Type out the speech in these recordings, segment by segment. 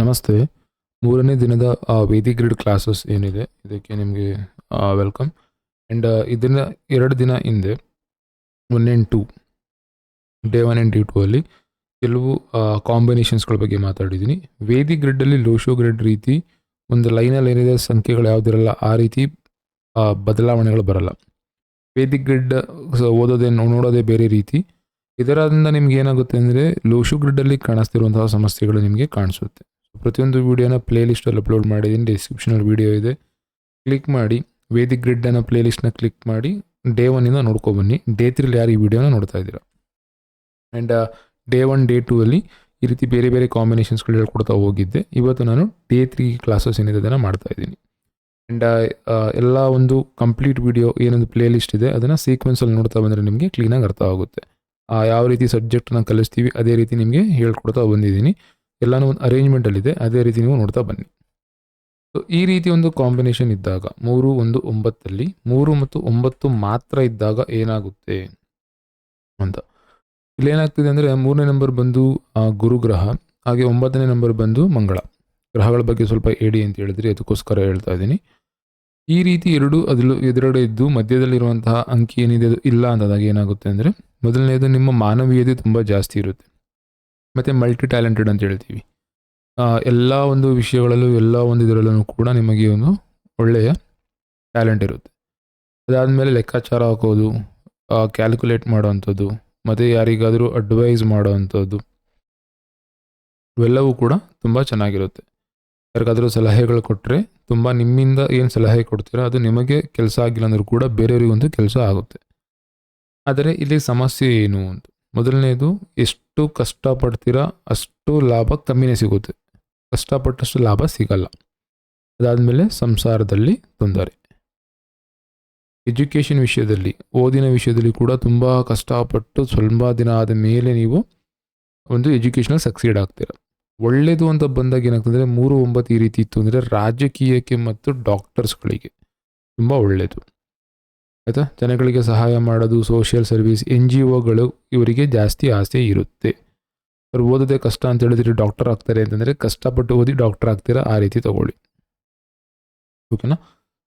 ನಮಸ್ತೆ. ಮೂರನೇ ದಿನದ ವೇದಿ ಗ್ರಿಡ್ ಕ್ಲಾಸಸ್ ಏನಿದೆ, ಇದಕ್ಕೆ ನಿಮಗೆ ವೆಲ್ಕಮ್ ಆ್ಯಂಡ್ ಇದನ್ನ ಎರಡು ದಿನ ಹಿಂದೆ one and two day one and day two ಅಲ್ಲಿ ಕೆಲವು ಕಾಂಬಿನೇಷನ್ಸ್ಗಳ ಬಗ್ಗೆ ಮಾತಾಡಿದ್ದೀನಿ. ವೇದಿ ಗ್ರಿಡ್ಡಲ್ಲಿ ಲೋಶೋ ಗ್ರಿಡ್ ರೀತಿ ಒಂದು ಲೈನಲ್ಲಿ ಏನಿದೆ, ಸಂಖ್ಯೆಗಳು ಯಾವುದಿರಲ್ಲ, ಆ ರೀತಿ ಬದಲಾವಣೆಗಳು ಬರಲ್ಲ. ವೇದಿಕ್ ಗ್ರಿಡ್ ಓದೋದೇ, ನೋಡೋದೇ ಬೇರೆ ರೀತಿ. ಇದರಿಂದ ನಿಮ್ಗೆ ಏನಾಗುತ್ತೆ ಅಂದರೆ, ಲೋಶು ಗ್ರಿಡ್ಡಲ್ಲಿ ಕಾಣಿಸ್ತಿರುವಂತಹ ಸಮಸ್ಯೆಗಳು ನಿಮಗೆ ಕಾಣಿಸುತ್ತೆ. ಪ್ರತಿಯೊಂದು ವೀಡಿಯೋನ ಪ್ಲೇ ಲಿಸ್ಟಲ್ಲಿ ಅಪ್ಲೋಡ್ ಮಾಡಿದ್ದೀನಿ, ಡಿಸ್ಕ್ರಿಪ್ಷನಲ್ಲಿ ವೀಡಿಯೋ ಇದೆ. ಕ್ಲಿಕ್ ಮಾಡಿ ವೇದಿಕ್ ಗ್ರಿಡ್ ಅನ್ನೋ ಪ್ಲೇ ಲಿಸ್ಟ್ನ ಕ್ಲಿಕ್ ಮಾಡಿ, ಡೇ ಒನ್ನಿಂದ ನೋಡ್ಕೊಬನ್ನಿ ಡೇ ತ್ರೀಲಿ ಯಾರು ಈ ವಿಡಿಯೋನ ನೋಡ್ತಾ ಇದ್ದೀರಾ? And day one, day two ಅಲ್ಲಿ ಈ ರೀತಿ ಬೇರೆ ಬೇರೆ ಕಾಂಬಿನೇಷನ್ಸ್ಗಳು ಹೇಳ್ಕೊಡ್ತಾ ಹೋಗಿದ್ದೆ. ಇವತ್ತು ನಾನು ಡೇ ತ್ರೀ ಕ್ಲಾಸಸ್ ಏನಿದೆ ಅದನ್ನು ಮಾಡ್ತಾ ಇದ್ದೀನಿ. ಆ್ಯಂಡ್ ಎಲ್ಲ ಒಂದು ಕಂಪ್ಲೀಟ್ ವಿಡಿಯೋ ಏನೊಂದು ಪ್ಲೇ ಲಿಸ್ಟ್ ಇದೆ, ಅದನ್ನು ಸೀಕ್ವೆನ್ಸಲ್ಲಿ ನೋಡ್ತಾ ಬಂದರೆ ನಿಮಗೆ ಕ್ಲೀನಾಗಿ ಅರ್ಥ ಆಗುತ್ತೆ. ಯಾವ ರೀತಿ ಸಬ್ಜೆಕ್ಟ್ನ ಕಲಿಸ್ತೀವಿ, ಅದೇ ರೀತಿ ನಿಮಗೆ ಹೇಳ್ಕೊಡ್ತಾ ಬಂದಿದ್ದೀನಿ. ಎಲ್ಲನೂ ಒಂದು ಅರೇಂಜ್ಮೆಂಟಲ್ಲಿದೆ ಅದೇ ರೀತಿ ನೀವು ನೋಡ್ತಾ ಬನ್ನಿ. ಸೊ ಈ ರೀತಿ ಒಂದು ಕಾಂಬಿನೇಷನ್ ಇದ್ದಾಗ ಮೂರು, ಒಂದು, ಒಂಬತ್ತಲ್ಲಿ ಮೂರು ಮತ್ತು ಒಂಬತ್ತು ಮಾತ್ರ ಇದ್ದಾಗ ಏನಾಗುತ್ತೆ ಅಂತ. ಇಲ್ಲಿ ಏನಾಗ್ತಿದೆ ಅಂದರೆ ಮೂರನೇ ನಂಬರ್ ಬಂದು ಗುರುಗ್ರಹ, ಹಾಗೆ ಒಂಬತ್ತನೇ ನಂಬರ್ ಬಂದು ಮಂಗಳ. ಗ್ರಹಗಳ ಬಗ್ಗೆ ಸ್ವಲ್ಪ ಏಡಿ ಅಂತ ಹೇಳಿದ್ರಿ ಅದಕ್ಕೋಸ್ಕರ ಹೇಳ್ತಾ ಇದ್ದೀನಿ. ಈ ರೀತಿ ಎರಡು ಅದಲು ಎದುರುಗಡೆ ಇದ್ದು ಮಧ್ಯದಲ್ಲಿರುವಂತಹ ಅಂಕಿ ಏನಿದೆ ಅದು ಇಲ್ಲ ಅಂತದಾಗ ಏನಾಗುತ್ತೆ ಅಂದರೆ, ಮೊದಲನೇದು ನಿಮ್ಮ ಮಾನವೀಯತೆ ತುಂಬ ಜಾಸ್ತಿ ಇರುತ್ತೆ. ಮತ್ತು ಮಲ್ಟಿ ಟ್ಯಾಲೆಂಟೆಡ್ ಅಂತ ಹೇಳ್ತೀವಿ. ಎಲ್ಲ ಒಂದು ವಿಷಯಗಳಲ್ಲೂ, ಎಲ್ಲ ಒಂದು ಇದರಲ್ಲೂ ಕೂಡ ನಿಮಗೆ ಒಂದು ಒಳ್ಳೆಯ ಟ್ಯಾಲೆಂಟ್ ಇರುತ್ತೆ. ಅದಾದಮೇಲೆ ಲೆಕ್ಕಾಚಾರ ಹಾಕೋದು ಕ್ಯಾಲ್ಕುಲೇಟ್ ಮಾಡೋವಂಥದ್ದು, ಮತ್ತು ಯಾರಿಗಾದರೂ ಅಡ್ವೈಸ್ ಮಾಡೋವಂಥದ್ದು, ಇವೆಲ್ಲವೂ ಕೂಡ ತುಂಬ ಚೆನ್ನಾಗಿರುತ್ತೆ. ಯಾರಿಗಾದರೂ ಸಲಹೆಗಳು ಕೊಟ್ಟರೆ ತುಂಬ ನಿಮ್ಮಿಂದ ಏನು ಸಲಹೆ ಕೊಡ್ತೀರೋ, ಅದು ನಿಮಗೆ ಕೆಲಸ ಆಗಿಲ್ಲ ಅಂದರೂ ಕೂಡ ಬೇರೆಯವರಿಗೊಂದು ಕೆಲಸ ಆಗುತ್ತೆ. ಆದರೆ ಇಲ್ಲಿ ಸಮಸ್ಯೆ ಏನು ಅಂತ. ಮೊದಲನೇದು, ಎಷ್ಟು ಕಷ್ಟಪಡ್ತೀರಾ ಅಷ್ಟು ಲಾಭ ಕಮ್ಮಿನೇ ಸಿಗುತ್ತೆ. ಕಷ್ಟಪಟ್ಟಷ್ಟು ಲಾಭ ಸಿಗಲ್ಲ. ಅದಾದಮೇಲೆ ಸಂಸಾರದಲ್ಲಿ ತೊಂದರೆ. ಎಜುಕೇಷನ್ ವಿಷಯದಲ್ಲಿ, ಓದಿನ ವಿಷಯದಲ್ಲಿ ಕೂಡ ತುಂಬ ಕಷ್ಟಪಟ್ಟು ಸ್ವಲ್ಪ ದಿನ ಆದ ಮೇಲೆ ನೀವು ಒಂದು ಎಜುಕೇಷನಲ್ಲಿ ಸಕ್ಸೀಡ್ ಆಗ್ತೀರ. ಒಳ್ಳೆಯದು ಅಂತ ಬಂದಾಗ ಏನಾಗ್ತದೆ, ಮೂರು ಒಂಬತ್ತು ಈ ರೀತಿ ಇತ್ತು ಅಂದರೆ ರಾಜಕೀಯಕ್ಕೆ ಮತ್ತು ಡಾಕ್ಟರ್ಸ್ಗಳಿಗೆ ತುಂಬ ಒಳ್ಳೆಯದು ಆಯಿತಾ? ಜನಗಳಿಗೆ ಸಹಾಯ ಮಾಡೋದು ಸೋಷಿಯಲ್ ಸರ್ವಿಸ್ ಎನ್ ಜಿ ಒಗಳು ಇವರಿಗೆ ಜಾಸ್ತಿ ಆಸೆ ಇರುತ್ತೆ. ಅವ್ರು ಓದೋದೇ ಕಷ್ಟ ಅಂತ ಹೇಳಿದ್ರೆ ಡಾಕ್ಟರ್ ಆಗ್ತಾರೆ ಅಂತಂದರೆ ಕಷ್ಟಪಟ್ಟು ಓದಿ ಡಾಕ್ಟರ್ ಆಗ್ತೀರಾ? ಆ ರೀತಿ ತಗೊಳ್ಳಿ. ಓಕೆನಾ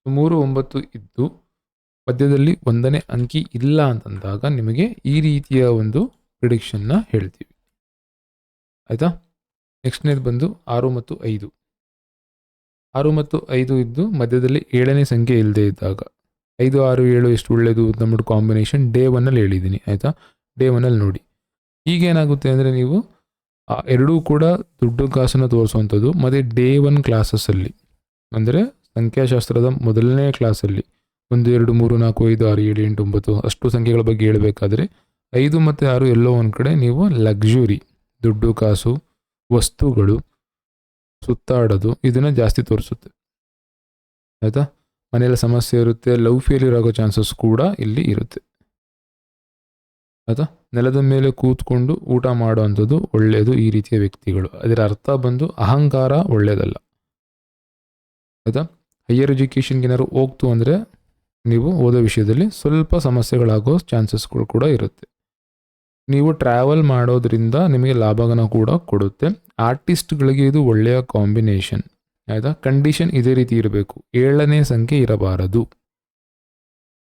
ಮೂರು ಒಂಬತ್ತು ಇದ್ದು ಮಧ್ಯದಲ್ಲಿ ಒಂದನೇ ಅಂಕಿ ಇಲ್ಲ ಅಂತಂದಾಗ ನಿಮಗೆ ಈ ರೀತಿಯ ಒಂದು ಪ್ರಿಡಿಕ್ಷನ್ನ ಹೇಳ್ತೀವಿ. ಆಯಿತಾ? ನೆಕ್ಸ್ಟ್ನೇದು ಬಂದು ಆರು ಮತ್ತು ಐದು. ಆರು ಮತ್ತು ಐದು ಇದ್ದು ಮಧ್ಯದಲ್ಲಿ ಏಳನೇ ಸಂಖ್ಯೆ ಇಲ್ಲದೆ ಇದ್ದಾಗ. ಐದು, ಆರು, ಏಳು ಎಷ್ಟು ಒಳ್ಳೆಯದು ನಮ್ಮ ಕಾಂಬಿನೇಷನ್ ಡೇ ಒನ್ನಲ್ಲಿ ಹೇಳಿದ್ದೀನಿ, ಆಯಿತಾ? ಡೇ ಒನ್ನಲ್ಲಿ ನೋಡಿ. ಈಗೇನಾಗುತ್ತೆ ಅಂದರೆ ನೀವು ಎರಡೂ ಕೂಡ ದುಡ್ಡು ಕಾಸನ್ನು ತೋರಿಸುವಂಥದ್ದು, ಮತ್ತು ಡೇ ಒನ್ ಕ್ಲಾಸಸ್ಸಲ್ಲಿ ಅಂದರೆ ಸಂಖ್ಯಾಶಾಸ್ತ್ರದ ಮೊದಲನೇ ಕ್ಲಾಸಲ್ಲಿ ಒಂದು, ಎರಡು, ಮೂರು, ನಾಲ್ಕು, ಐದು, ಆರು, ಏಳು, ಎಂಟು, ಒಂಬತ್ತು, ಅಷ್ಟು ಸಂಖ್ಯೆಗಳ ಬಗ್ಗೆ ಹೇಳಬೇಕಾದ್ರೆ, ಐದು ಮತ್ತು ಆರು ಎಲ್ಲೋ ಒಂದು ಕಡೆ ನೀವು ಲಕ್ಸುರಿ ದುಡ್ಡು, ಕಾಸು, ವಸ್ತುಗಳು ಸುತ್ತಾಡೋದು ಇದನ್ನು ಜಾಸ್ತಿ ತೋರಿಸುತ್ತೆ. ಆಯಿತಾ? ಮನೆಯಲ್ಲಿ ಸಮಸ್ಯೆ ಇರುತ್ತೆ ಲವ್ ಫೇಲ್ಯೂರ್ ಆಗೋ ಚಾನ್ಸಸ್ ಕೂಡ ಇಲ್ಲಿ ಇರುತ್ತೆ. ಆಯಿತಾ? ನೆಲದ ಮೇಲೆ ಕೂತ್ಕೊಂಡು ಊಟ ಮಾಡುವಂಥದ್ದು ಒಳ್ಳೆಯದು ಈ ರೀತಿಯ ವ್ಯಕ್ತಿಗಳು. ಅದರ ಅರ್ಥ ಬಂದು ಅಹಂಕಾರ ಒಳ್ಳೆಯದಲ್ಲ. ಆಯಿತಾ? ಹೈಯರ್ ಎಜುಕೇಷನ್ಗೆ ಏನಾದ್ರು ಹೋಗ್ತು ಅಂದರೆ ನೀವು ಓದೋ ವಿಷಯದಲ್ಲಿ ಸ್ವಲ್ಪ ಸಮಸ್ಯೆಗಳಾಗೋ ಚಾನ್ಸಸ್ಗಳು ಕೂಡ ಇರುತ್ತೆ. ನೀವು ಟ್ರಾವೆಲ್ ಮಾಡೋದ್ರಿಂದ ನಿಮಗೆ ಲಾಭಗನ ಕೂಡ ಕೊಡುತ್ತೆ. ಆರ್ಟಿಸ್ಟ್ಗಳಿಗೆ ಇದು ಒಳ್ಳೆಯ ಕಾಂಬಿನೇಷನ್ ಆಯಿತಾ? ಕಂಡೀಷನ್ ಇದೇ ರೀತಿ ಇರಬೇಕು. ಏಳನೇ ಸಂಖ್ಯೆ ಇರಬಾರದು.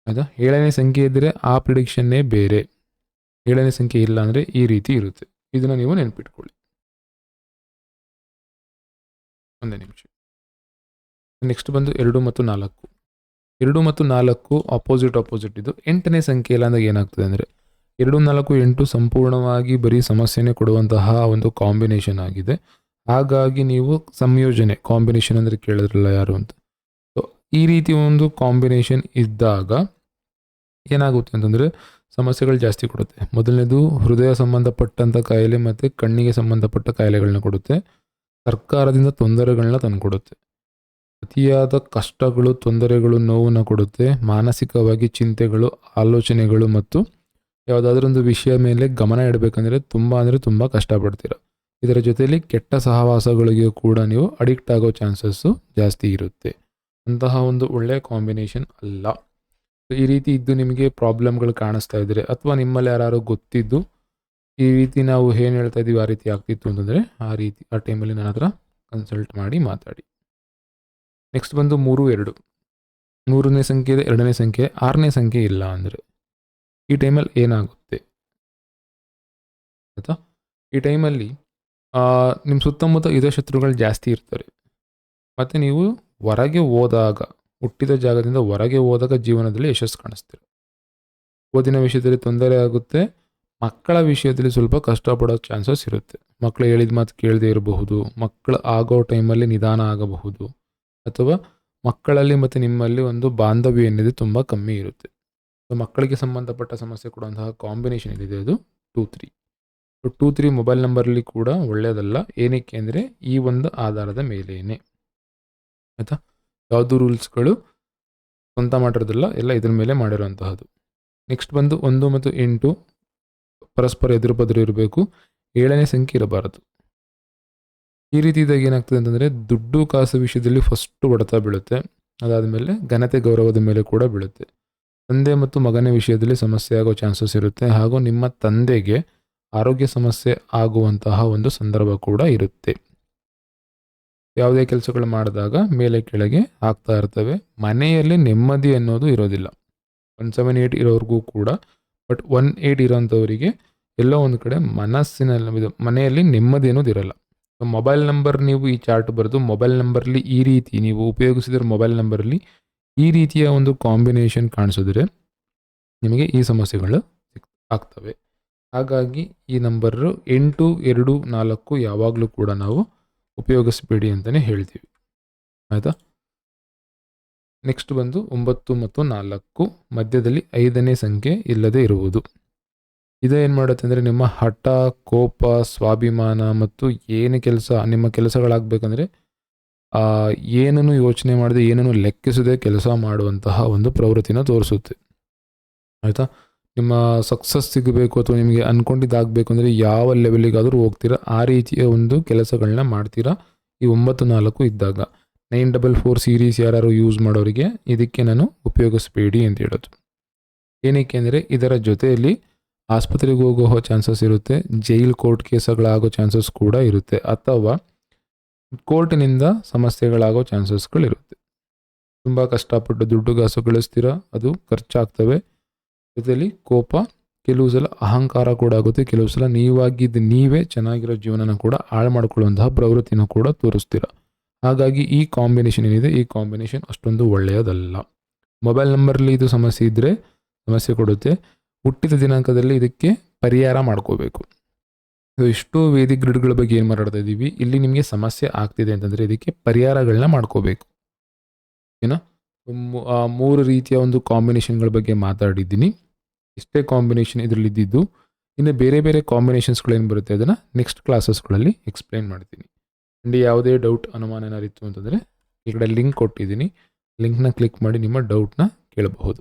ಆಯಿತಾ? ಏಳನೇ ಸಂಖ್ಯೆ ಇದ್ದರೆ ಆ ಪ್ರಿಡಿಕ್ಷನ್ನೇ ಬೇರೆ. ಏಳನೇ ಸಂಖ್ಯೆ ಇಲ್ಲ ಅಂದರೆ ಈ ರೀತಿ ಇರುತ್ತೆ. ಇದನ್ನು ನೀವು ನೆನಪಿಟ್ಕೊಳ್ಳಿ. ಒಂದೇ ನಿಮಿಷ. ನೆಕ್ಸ್ಟ್ ಬಂದು ಎರಡು ಮತ್ತು ನಾಲ್ಕು. ಎರಡು ಮತ್ತು ನಾಲ್ಕು ಅಪೋಸಿಟ್ ಅಪೋಸಿಟ್ ಇದು ಎಂಟನೇ ಸಂಖ್ಯೆ ಇಲ್ಲ ಅಂದಾಗ ಏನಾಗ್ತದೆ ಅಂದರೆ ಎರಡು ನಾಲ್ಕು ಎಂಟು ಸಂಪೂರ್ಣವಾಗಿ ಬರೀ ಸಮಸ್ಯೆನೇ ಕೊಡುವಂತಹ ಒಂದು ಕಾಂಬಿನೇಷನ್ ಆಗಿದೆ. ಹಾಗಾಗಿ ನೀವು ಸಂಯೋಜನೆ ಕಾಂಬಿನೇಷನ್ ಅಂದರೆ ಕೇಳಿದ್ರಲ್ಲ ಯಾರು ಅಂತ. ಸೊ ಈ ರೀತಿ ಒಂದು ಕಾಂಬಿನೇಷನ್ ಇದ್ದಾಗ ಏನಾಗುತ್ತೆ ಅಂತಂದರೆ ಸಮಸ್ಯೆಗಳು ಜಾಸ್ತಿ ಕೊಡುತ್ತೆ. ಮೊದಲನೇದು ಹೃದಯ ಸಂಬಂಧಪಟ್ಟಂಥ ಕಾಯಿಲೆ ಮತ್ತು ಕಣ್ಣಿಗೆ ಸಂಬಂಧಪಟ್ಟ ಕಾಯಿಲೆಗಳನ್ನ ಕೊಡುತ್ತೆ. ಸರ್ಕಾರದಿಂದ ತೊಂದರೆಗಳನ್ನ ತಂದುಕೊಡುತ್ತೆ ಅತಿಯಾದ ಕಷ್ಟಗಳು, ತೊಂದರೆಗಳು, ನೋವನ್ನು ಕೊಡುತ್ತೆ. ಮಾನಸಿಕವಾಗಿ ಚಿಂತೆಗಳು, ಆಲೋಚನೆಗಳು ಮತ್ತು ಯಾವುದಾದ್ರೊಂದು ವಿಷಯ ಮೇಲೆ ಗಮನ ಇಡಬೇಕಂದ್ರೆ ತುಂಬ ಅಂದರೆ ತುಂಬ ಕಷ್ಟಪಡ್ತೀರ. ಇದರ ಜೊತೆಯಲ್ಲಿ ಕೆಟ್ಟ ಸಹವಾಸಗಳಿಗೆ ಕೂಡ ನೀವು ಅಡಿಕ್ಟ್ ಆಗೋ ಚಾನ್ಸಸ್ಸು ಜಾಸ್ತಿ ಇರುತ್ತೆ. ಅಂತಹ ಒಂದು ಒಳ್ಳೆಯ ಕಾಂಬಿನೇಷನ್ ಅಲ್ಲ. ಈ ರೀತಿ ಇದ್ದು ನಿಮಗೆ ಪ್ರಾಬ್ಲಮ್ಗಳು ಕಾಣಿಸ್ತಾ ಇದ್ದರೆ ಅಥವಾ ನಿಮ್ಮಲ್ಲಿ ಯಾರು ಗೊತ್ತಿದ್ದು ಈ ರೀತಿ ನಾವು ಏನು ಹೇಳ್ತಾ ಇದ್ದೀವಿ ಆ ರೀತಿ ಆಗ್ತಿತ್ತು ಅಂತಂದರೆ ಆ ರೀತಿ, ಆ ಟೈಮಲ್ಲಿ ನನ್ನ ಹತ್ರ ಕನ್ಸಲ್ಟ್ ಮಾಡಿ ಮಾತಾಡಿ. ನೆಕ್ಸ್ಟ್ ಬಂದು ಮೂರು, ಎರಡು. ಮೂರನೇ ಸಂಖ್ಯೆ ಎರಡನೇ ಸಂಖ್ಯೆ, ಆರನೇ ಸಂಖ್ಯೆ ಇಲ್ಲ ಅಂದರೆ ಈ ಟೈಮಲ್ಲಿ ಏನಾಗುತ್ತೆ? ಆಯಿತಾ? ಈ ಟೈಮಲ್ಲಿ ನಿಮ್ಮ ಸುತ್ತಮುತ್ತ ಇದೇ ಶತ್ರುಗಳು ಜಾಸ್ತಿ ಇರ್ತಾರೆ. ಮತ್ತು ನೀವು ಹೊರಗೆ ಹೋದಾಗ, ಹುಟ್ಟಿದ ಜಾಗದಿಂದ ಹೊರಗೆ ಹೋದಾಗ ಜೀವನದಲ್ಲಿ ಯಶಸ್ಸು ಕಾಣಿಸ್ತೀರ ಓದಿನ ವಿಷಯದಲ್ಲಿ ತೊಂದರೆ ಆಗುತ್ತೆ, ಮಕ್ಕಳ ವಿಷಯದಲ್ಲಿ ಸ್ವಲ್ಪ ಕಷ್ಟಪಡೋ ಚಾನ್ಸಸ್ ಇರುತ್ತೆ. ಮಕ್ಕಳು ಹೇಳಿದ ಮಾತು ಕೇಳದೇ ಇರಬಹುದು ಮಕ್ಕಳು ಆಗೋ ಟೈಮಲ್ಲಿ ನಿಧಾನ ಆಗಬಹುದು, ಅಥವಾ ಮಕ್ಕಳಲ್ಲಿ ಮತ್ತು ನಿಮ್ಮಲ್ಲಿ ಒಂದು ಬಾಂಧವ್ಯ ಏನಿದೆ ತುಂಬ ಕಮ್ಮಿ ಇರುತ್ತೆ. ಮಕ್ಕಳಿಗೆ ಸಂಬಂಧಪಟ್ಟ ಸಮಸ್ಯೆ ಕೊಡುವಂತಹ ಕಾಂಬಿನೇಷನ್ ಇದೆ ಅದು? Two three so two three mobile ನಂಬರಲ್ಲಿ ಕೂಡ ಒಳ್ಳೆಯದಲ್ಲ ಏನಕ್ಕೆ ಅಂದರೆ ಈ ಒಂದು ಆಧಾರದ ಮೇಲೇನೆ. ಆಯಿತಾ? ಯಾವುದು ರೂಲ್ಸ್ಗಳು ಸ್ವಂತ ಮಾಡಿರೋದಿಲ್ಲ, ಎಲ್ಲ ಇದ್ರ ಮೇಲೆ ಮಾಡಿರೋಂತಹದ್ದು. ನೆಕ್ಸ್ಟ್ ಬಂದು ಒಂದು ಮತ್ತು ಎಂಟು ಪರಸ್ಪರ ಎದುರು ಬದುರು ಇರಬೇಕು. ಏಳನೇ ಸಂಖ್ಯೆ ಇರಬಾರದು. ಈ ರೀತಿ ಇದಾಗ ಏನಾಗ್ತದೆ ಅಂತಂದರೆ ದುಡ್ಡು ಕಾಸು ವಿಷಯದಲ್ಲಿ ಫಸ್ಟು ಹೊಡೆತ ಬೀಳುತ್ತೆ. ಅದಾದಮೇಲೆ ಘನತೆ ಗೌರವದ ಮೇಲೆ ಕೂಡ ಬೀಳುತ್ತೆ. ತಂದೆ ಮತ್ತು ಮಗನ ವಿಷಯದಲ್ಲಿ ಸಮಸ್ಯೆ ಆಗೋ ಚಾನ್ಸಸ್ ಇರುತ್ತೆ. ಹಾಗೂ ನಿಮ್ಮ ತಂದೆಗೆ ಆರೋಗ್ಯ ಸಮಸ್ಯೆ ಆಗುವಂತಹ ಒಂದು ಸಂದರ್ಭ ಕೂಡ ಇರುತ್ತೆ. ಯಾವುದೇ ಕೆಲಸಗಳು ಮಾಡಿದಾಗ ಮೇಲೆ ಕೆಳಗೆ ಆಗ್ತಾ ಇರ್ತವೆ. ಮನೆಯಲ್ಲಿ ನೆಮ್ಮದಿ ಅನ್ನೋದು ಇರೋದಿಲ್ಲ. ಒನ್ ಸೆವೆನ್ ಏಯ್ಟ್ ಇರೋರಿಗೂ ಕೂಡ, ಬಟ್ ಒನ್ ಏಯ್ಟ್ ಇರೋಂಥವರಿಗೆ ಎಲ್ಲೋ ಒಂದು ಕಡೆ ಮನಸ್ಸಿನಲ್ಲಿ ಇದು ಮನೆಯಲ್ಲಿ ನೆಮ್ಮದಿ ಅನ್ನೋದು ಇರಲ್ಲ. ಮೊಬೈಲ್ ನಂಬರ್ ನೀವು ಈ ಚಾರ್ಟ್ ಬರೆದು ಮೊಬೈಲ್ ನಂಬರ್ಲಿ ಈ ರೀತಿ ನೀವು ಉಪಯೋಗಿಸಿದ್ರೆ ಮೊಬೈಲ್ ನಂಬರಲ್ಲಿ ಈ ರೀತಿಯ ಒಂದು ಕಾಂಬಿನೇಷನ್ ಕಾಣಿಸಿದ್ರೆ ನಿಮಗೆ ಈ ಸಮಸ್ಯೆಗಳು ಆಗ್ತವೆ. ಹಾಗಾಗಿ ಈ ನಂಬರು ಎಂಟು, ಎರಡು, ನಾಲ್ಕು ಯಾವಾಗಲೂ ಕೂಡ ನಾವು ಉಪಯೋಗಿಸಬೇಡಿ ಅಂತಲೇ ಹೇಳ್ತೀವಿ. ಆಯಿತಾ? ನೆಕ್ಸ್ಟ್ ಬಂದು ಒಂಬತ್ತು ಮತ್ತು ನಾಲ್ಕು ಮಧ್ಯದಲ್ಲಿ ಐದನೇ ಸಂಖ್ಯೆ ಇಲ್ಲದೆ ಇರುವುದು. ಇದು ಏನು ಮಾಡುತ್ತೆ ಅಂದರೆ ನಿಮ್ಮ ಹಠ, ಕೋಪ, ಸ್ವಾಭಿಮಾನ ಮತ್ತು ಏನು ಕೆಲಸ, ನಿಮ್ಮ ಕೆಲಸಗಳಾಗಬೇಕಂದ್ರೆ ಏನನ್ನು ಯೋಚನೆ ಮಾಡದೆ, ಏನನ್ನು ಲೆಕ್ಕಿಸದೆ ಕೆಲಸ ಮಾಡುವಂತಹ ಒಂದು ಪ್ರವೃತ್ತಿನ ತೋರಿಸುತ್ತೆ. ಆಯಿತಾ? ನಿಮ್ಮ ಸಕ್ಸಸ್ ಸಿಗಬೇಕು ಅಥವಾ ನಿಮಗೆ ಅಂದ್ಕೊಂಡಿದ್ದಾಗಬೇಕು ಅಂದರೆ ಯಾವ ಲೆವೆಲಿಗಾದರೂ ಹೋಗ್ತೀರಾ. ಆ ರೀತಿಯ ಒಂದು ಕೆಲಸಗಳನ್ನ ಮಾಡ್ತೀರಾ. ಈ ಒಂಬತ್ತು ನಾಲ್ಕು ಇದ್ದಾಗ ನೈನ್ ಡಬಲ್ ಫೋರ್ ಸೀರೀಸ್ ಯಾರು ಯೂಸ್ ಮಾಡೋರಿಗೆ ಇದಕ್ಕೆ ನಾನು ಉಪಯೋಗಿಸ್ಬೇಡಿ ಅಂತ ಹೇಳೋದು. ಏನಕ್ಕೆ ಅಂದರೆ ಇದರ ಜೊತೆಯಲ್ಲಿ ಆಸ್ಪತ್ರೆಗೆ ಹೋಗೋ ಚಾನ್ಸಸ್ ಇರುತ್ತೆ. ಜೈಲ್ ಕೋರ್ಟ್ ಕೇಸಗಳಾಗೋ ಚಾನ್ಸಸ್ ಕೂಡ ಇರುತ್ತೆ. ಅಥವಾ ಕೋರ್ಟಿನಿಂದ ಸಮಸ್ಯೆಗಳಾಗೋ ಚಾನ್ಸಸ್ಗಳಿರುತ್ತೆ ತುಂಬ ಕಷ್ಟಪಟ್ಟು ದುಡ್ಡು ಗಳಿಸ್ತೀರ. ಅದು ಖರ್ಚಾಗ್ತವೆ. ಜೊತೆಯಲ್ಲಿ ಕೋಪ, ಕೆಲವು ಸಲ ಅಹಂಕಾರ ಕೂಡ ಆಗುತ್ತೆ, ಕೆಲವು ಸಲ ನೀವಾಗಿದ್ದು ನೀವೇ ಚೆನ್ನಾಗಿರೋ ಜೀವನನ ಕೂಡ ಹಾಳು ಮಾಡ್ಕೊಳ್ಳುವಂತಹ ಪ್ರವೃತ್ತಿನ ಕೂಡ ತೋರಿಸ್ತೀರ. ಹಾಗಾಗಿ ಈ ಕಾಂಬಿನೇಷನ್ ಏನಿದೆ, ಈ ಕಾಂಬಿನೇಷನ್ ಅಷ್ಟೊಂದು ಒಳ್ಳೆಯದಲ್ಲ. ಮೊಬೈಲ್ ನಂಬರ್ಲಿ ಇದು ಸಮಸ್ಯೆ ಇದ್ದರೆ ಸಮಸ್ಯೆ ಕೊಡುತ್ತೆ. ಹುಟ್ಟಿದ ದಿನಾಂಕದಲ್ಲಿ ಇದಕ್ಕೆ ಪರಿಹಾರ ಮಾಡ್ಕೋಬೇಕು. ಇಷ್ಟು ವೇದಿಕ್ ಗ್ರಿಡ್ಗಳ ಬಗ್ಗೆ ಏನು ಮಾತಾಡ್ತಾ ಇದ್ದೀವಿ ಇಲ್ಲಿ ನಿಮಗೆ ಸಮಸ್ಯೆ ಆಗ್ತಿದೆ ಅಂತಂದರೆ ಇದಕ್ಕೆ ಪರಿಹಾರಗಳನ್ನ ಮಾಡ್ಕೋಬೇಕು. ಏನೋ? ಮೂರು ರೀತಿಯ ಒಂದು ಕಾಂಬಿನೇಷನ್ಗಳ ಬಗ್ಗೆ ಮಾತಾಡಿದ್ದೀನಿ. ಇಷ್ಟೇ ಕಾಂಬಿನೇಷನ್ ಇದರಲ್ಲಿ ಇದ್ದಿದ್ದು ಇನ್ನು ಬೇರೆ ಬೇರೆ ಕಾಂಬಿನೇಷನ್ಸ್ಗಳೇನು ಬರುತ್ತೆ ಅದನ್ನು ನೆಕ್ಸ್ಟ್ ಕ್ಲಾಸಸ್ಗಳಲ್ಲಿ ಎಕ್ಸ್ಪ್ಲೈನ್ ಮಾಡ್ತೀನಿ. ಆ್ಯಂಡ್ ಯಾವುದೇ ಡೌಟ್ ಅನುಮಾನ ಏನಾರಿತ್ತು ಅಂತಂದರೆ ಈ ಕಡೆ ಲಿಂಕ್ ಕೊಟ್ಟಿದ್ದೀನಿ. ಲಿಂಕ್ನ ಕ್ಲಿಕ್ ಮಾಡಿ ನಿಮ್ಮ ಡೌಟ್ನ ಕೇಳಬಹುದು.